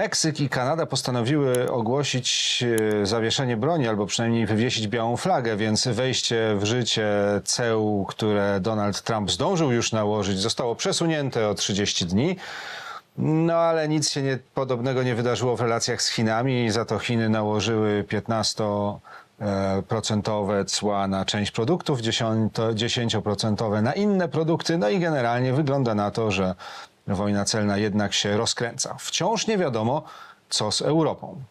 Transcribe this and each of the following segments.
Meksyk i Kanada postanowiły ogłosić e, zawieszenie broni albo przynajmniej wywiesić białą flagę, więc wejście w życie ceł, które Donald Trump zdążył już nałożyć, zostało przesunięte o 30 dni. No ale nic się nie, podobnego nie wydarzyło w relacjach z Chinami, za to Chiny nałożyły 15 e, procentowe cła na część produktów, 10 10% na inne produkty, no i generalnie wygląda na to, że wojna celna jednak się rozkręca. Wciąż nie wiadomo, co z Europą.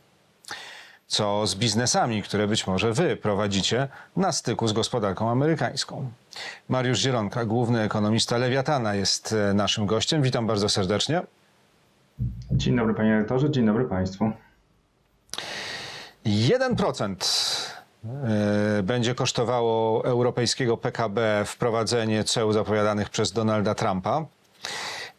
Co z biznesami, które być może wy prowadzicie na styku z gospodarką amerykańską. Mariusz Zieronka, główny ekonomista Lewiatana, jest e, naszym gościem. Witam bardzo serdecznie. Dzień dobry panie rektorze, dzień dobry państwu. 1% e, będzie kosztowało europejskiego PKB wprowadzenie ceł zapowiadanych przez Donalda Trumpa.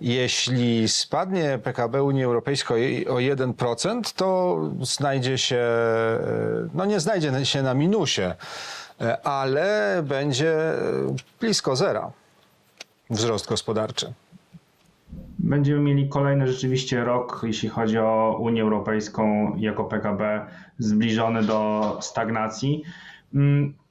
Jeśli spadnie PKB Unii Europejskiej o 1%, to znajdzie się, e, no nie znajdzie się na minusie, e, ale będzie blisko zera wzrost gospodarczy. Będziemy mieli kolejny rzeczywiście rok, jeśli chodzi o Unię Europejską jako PKB zbliżony do stagnacji.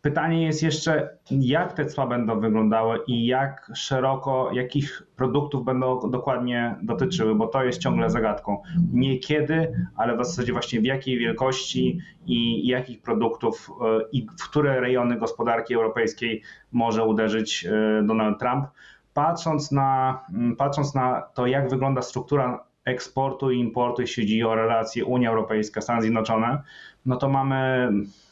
Pytanie jest jeszcze, jak te cła będą wyglądały i jak szeroko, jakich produktów będą dokładnie dotyczyły, bo to jest ciągle zagadką. Nie kiedy, ale w zasadzie właśnie w jakiej wielkości i jakich produktów e, i w które rejony gospodarki europejskiej może uderzyć e, Donald Trump. Patrząc na, patrząc na to, jak wygląda struktura eksportu i importu, jeśli chodzi o relacje Unia Europejska, Stany Zjednoczone, no to mamy,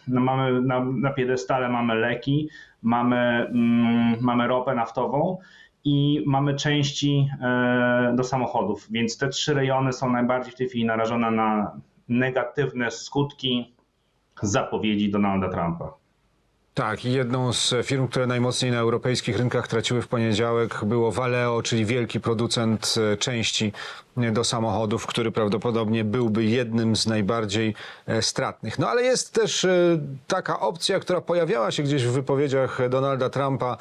no mamy na, na piedestale mamy leki, mamy, mm, mamy ropę naftową i mamy części e, do samochodów, więc te trzy rejony są najbardziej w tej chwili narażone na negatywne skutki zapowiedzi Donalda Trumpa. Tak, i jedną z firm, które najmocniej na europejskich rynkach traciły w poniedziałek było Valeo, czyli wielki producent e, części do samochodów, który prawdopodobnie byłby jednym z najbardziej e, stratnych. No ale jest też e, taka opcja, która pojawiała się gdzieś w wypowiedziach Donalda Trumpa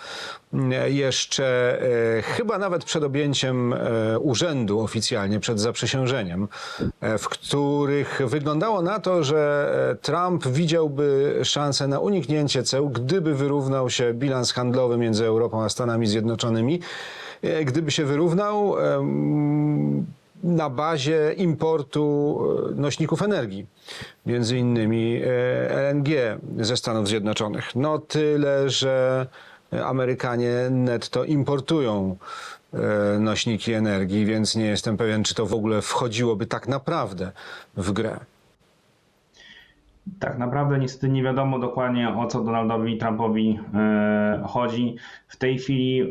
m, jeszcze e, chyba nawet przed objęciem urzędu oficjalnie, przed zaprzysiężeniem, w których wyglądało na to, że Trump widziałby szansę na uniknięcie ceł, gdyby wyrównał się bilans handlowy między Europą a Stanami Zjednoczonymi. Gdyby się wyrównał na bazie importu e, nośników energii, między innymi e, LNG ze Stanów Zjednoczonych. No tyle, że Amerykanie netto importują e, nośniki energii, więc nie jestem pewien, czy to w ogóle wchodziłoby tak naprawdę w grę. Tak naprawdę niestety nie wiadomo dokładnie o co Donaldowi Trumpowi e, chodzi. W tej chwili e,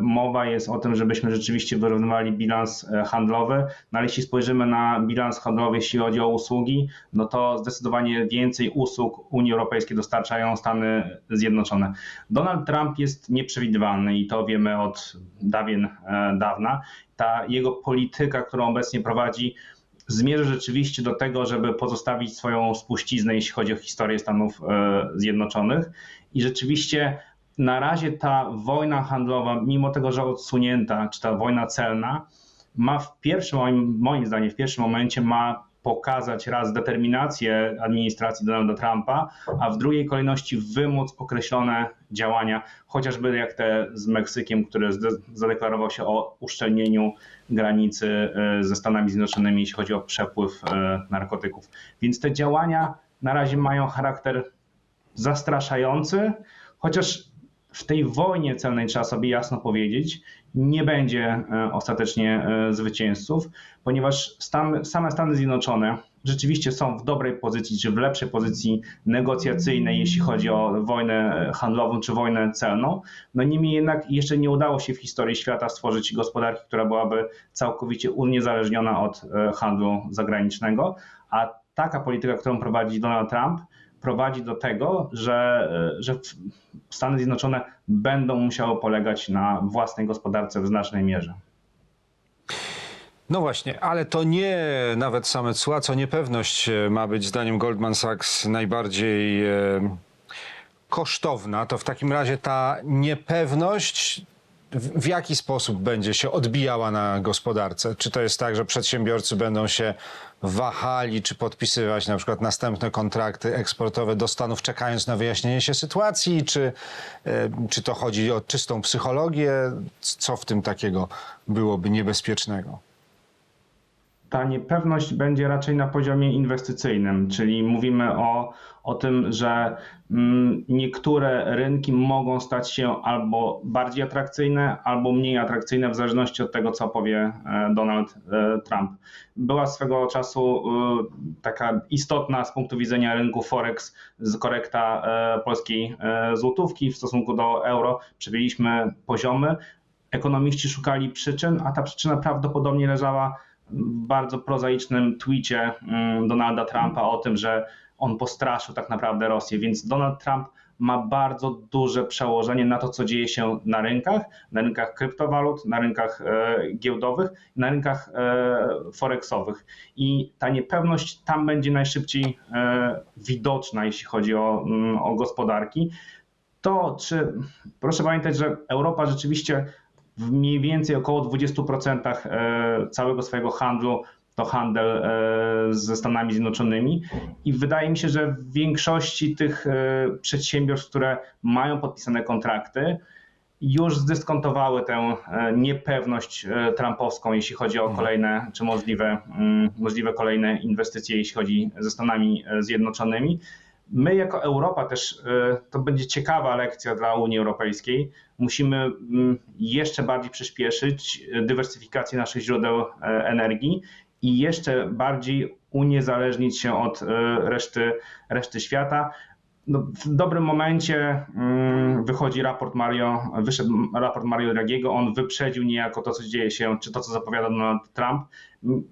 mowa jest o tym, żebyśmy rzeczywiście wyrównywali bilans e, handlowy, no ale jeśli spojrzymy na bilans handlowy, jeśli chodzi o usługi, no to zdecydowanie więcej usług Unii Europejskiej dostarczają Stany Zjednoczone. Donald Trump jest nieprzewidywalny i to wiemy od dawien dawna. Ta jego polityka, którą obecnie prowadzi, zmierza rzeczywiście do tego, żeby pozostawić swoją spuściznę, jeśli chodzi o historię Stanów e, Zjednoczonych. I rzeczywiście na razie ta wojna handlowa, mimo tego, że odsunięta, czy ta wojna celna, ma w pierwszym, moim, moim zdaniem, w pierwszym momencie ma pokazać raz determinację administracji Donalda Trumpa, a w drugiej kolejności wymóc określone działania, chociażby jak te z Meksykiem, który zadeklarował się o uszczelnieniu granicy e, ze Stanami Zjednoczonymi, jeśli chodzi o przepływ e, narkotyków. Więc te działania na razie mają charakter zastraszający, chociaż w tej wojnie celnej trzeba sobie jasno powiedzieć, nie będzie e, ostatecznie e, zwycięzców, ponieważ same Stany Zjednoczone rzeczywiście są w dobrej pozycji, czy w lepszej pozycji negocjacyjnej, jeśli chodzi o wojnę handlową czy wojnę celną. No niemniej jednak jeszcze nie udało się w historii świata stworzyć gospodarki, która byłaby całkowicie uniezależniona od e, handlu zagranicznego, a taka polityka, którą prowadzi Donald Trump, prowadzi do tego, że, że Stany Zjednoczone będą musiały polegać na własnej gospodarce w znacznej mierze. No właśnie, ale to nie nawet same cła, co niepewność e, ma być zdaniem Goldman Sachs najbardziej e, kosztowna. To w takim razie ta niepewność w, jaki sposób będzie się odbijała na gospodarce? Czy to jest tak, że przedsiębiorcy będą się wahali, czy podpisywać na przykład następne kontrakty eksportowe do Stanów, czekając na wyjaśnienie się sytuacji? Czy, e, czy to chodzi o czystą psychologię? Co w tym takiego byłoby niebezpiecznego? Ta niepewność będzie raczej na poziomie inwestycyjnym, czyli mówimy o, o tym, że mm, niektóre rynki mogą stać się albo bardziej atrakcyjne, albo mniej atrakcyjne, w zależności od tego, co powie e, Donald e, Trump. Była swego czasu e, taka istotna z punktu widzenia rynku Forex korekta polskiej złotówki w stosunku do euro. Przebiliśmy poziomy. Ekonomiści szukali przyczyn, a ta przyczyna prawdopodobnie leżała bardzo prozaicznym tweetie mm, Donalda Trumpa o tym, że on postraszył tak naprawdę Rosję, więc Donald Trump ma bardzo duże przełożenie na to, co dzieje się na rynkach, na rynkach kryptowalut, na rynkach e, giełdowych, na rynkach e, forexowych. I ta niepewność tam będzie najszybciej e, widoczna, jeśli chodzi o, mm, o gospodarki. To czy, proszę pamiętać, że Europa rzeczywiście w mniej więcej około 20% e, całego swojego handlu to handel e, ze Stanami Zjednoczonymi i wydaje mi się, że w większości tych e, przedsiębiorstw, które mają podpisane kontrakty, już zdyskontowały tę niepewność trumpowską, jeśli chodzi o kolejne, czy możliwe, mm, możliwe kolejne inwestycje, jeśli chodzi ze Stanami Zjednoczonymi. My jako Europa też, to będzie ciekawa lekcja dla Unii Europejskiej, musimy mm, jeszcze bardziej przyspieszyć dywersyfikację naszych źródeł energii i jeszcze bardziej uniezależnić się od reszty, reszty świata. No, w dobrym momencie mm, wychodzi raport Mario, wyszedł raport Mario Dragiego, on wyprzedził niejako to, co dzieje się, czy to, co zapowiada Donald Trump.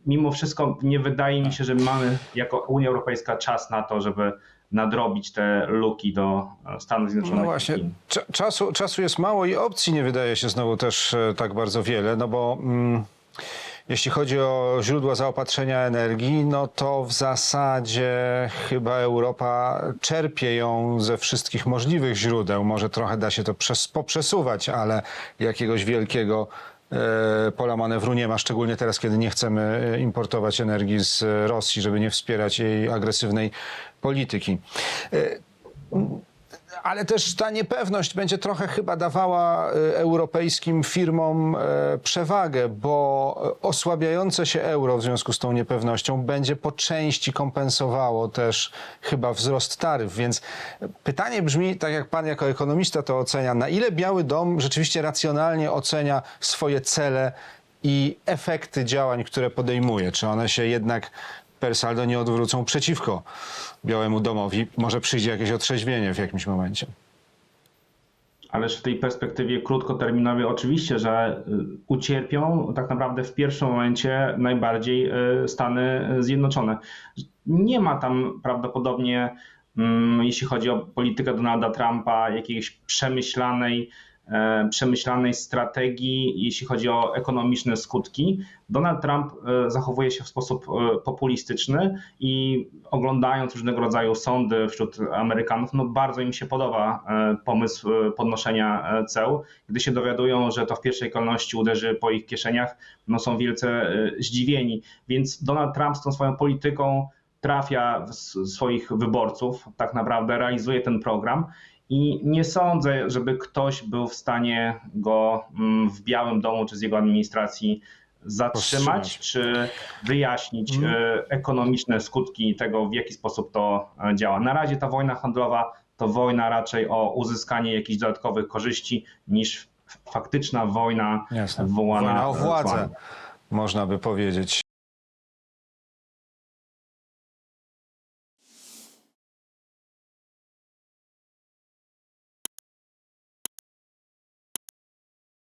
Mimo wszystko nie wydaje mi się, że mamy jako Unia Europejska czas na to, żeby nadrobić te luki do Stanów Zjednoczonych. No właśnie, Cza- czasu, czasu jest mało i opcji nie wydaje się znowu też e, tak bardzo wiele, no bo mm, jeśli chodzi o źródła zaopatrzenia energii, no to w zasadzie chyba Europa czerpie ją ze wszystkich możliwych źródeł. Może trochę da się to przes- poprzesuwać, ale jakiegoś wielkiego e, pola manewru nie ma, szczególnie teraz, kiedy nie chcemy e, importować energii z Rosji, żeby nie wspierać jej agresywnej polityki. E, ale też ta niepewność będzie trochę chyba dawała e, europejskim firmom e, przewagę, bo osłabiające się euro w związku z tą niepewnością będzie po części kompensowało też chyba wzrost taryf. Więc pytanie brzmi, tak jak pan jako ekonomista to ocenia, na ile Biały Dom rzeczywiście racjonalnie ocenia swoje cele i efekty działań, które podejmuje? Czy one się jednak per saldo nie odwrócą przeciwko Białemu Domowi? Może przyjdzie jakieś otrzeźwienie w jakimś momencie. Ależ w tej perspektywie krótkoterminowej oczywiście, że y, ucierpią tak naprawdę w pierwszym momencie najbardziej y, Stany Zjednoczone. Nie ma tam prawdopodobnie, mm, jeśli chodzi o politykę Donalda Trumpa, jakiejś przemyślanej, przemyślanej strategii, jeśli chodzi o ekonomiczne skutki. Donald Trump e, zachowuje się w sposób e, populistyczny i oglądając różnego rodzaju sądy wśród Amerykanów, no bardzo im się podoba e, pomysł e, podnoszenia e, ceł. Gdy się dowiadują, że to w pierwszej kolejności uderzy po ich kieszeniach, no są wielce e, zdziwieni. Więc Donald Trump z tą swoją polityką trafia swoich wyborców, tak naprawdę realizuje ten program. I nie sądzę, żeby ktoś był w stanie go mm, w Białym Domu czy z jego administracji zatrzymać, czy wyjaśnić e, ekonomiczne skutki tego, w jaki sposób to e, działa. Na razie ta wojna handlowa to wojna raczej o uzyskanie jakichś dodatkowych korzyści niż faktyczna wojna Jasne. wywołana Wojna o władzę, można by powiedzieć.